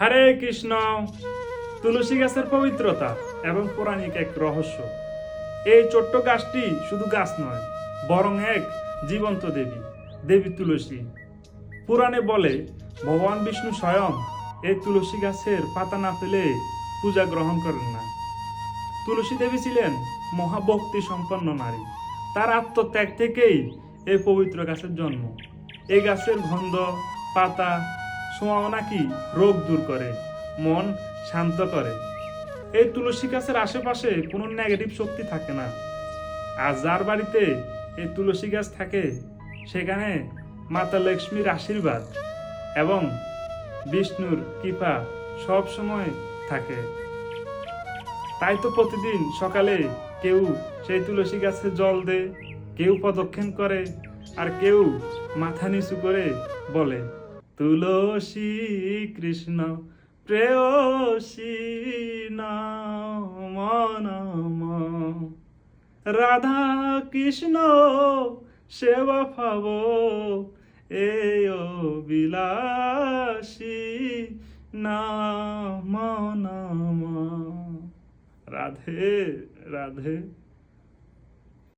হরে কৃষ্ণ। তুলসী গাছের পবিত্রতা এবং পৌরাণিক এক রহস্য। এই ছোট্ট গাছটি শুধু গাছ নয়, বরং এক জীবন্ত দেবী দেবী তুলসী। পুরাণে বলে, ভগবান বিষ্ণু স্বয়ং এই তুলসী গাছের পাতা না পেলে পূজা গ্রহণ করেন না। তুলসী দেবী ছিলেন মহাভক্তি সম্পন্ন নারী। তার আত্মত্যাগ থেকেই এই পবিত্র গাছের জন্ম। এই গাছের গন্ধ, পাতা ছোঁয়াও নাকি রোগ দূর করে, মন শান্ত করে। এই তুলসী গাছের আশেপাশে কোনো নেগেটিভ শক্তি থাকে না। আর যার বাড়িতে এই তুলসী গাছ থাকে, সেখানে মাতা লক্ষ্মীর আশীর্বাদ এবং বিষ্ণুর কৃপা সব সময় থাকে। তাই তো প্রতিদিন সকালে কেউ সেই তুলসী গাছে জল দেয়, কেউ প্রদক্ষিণ করে, আর কেউ মাথা নিচু করে বলে। তুলসী কৃষ্ণ প্রেয়সী নাম রাধা কৃষ্ণ সেবা পাব এই বিলাসী নাম নাম। রাধে রাধে।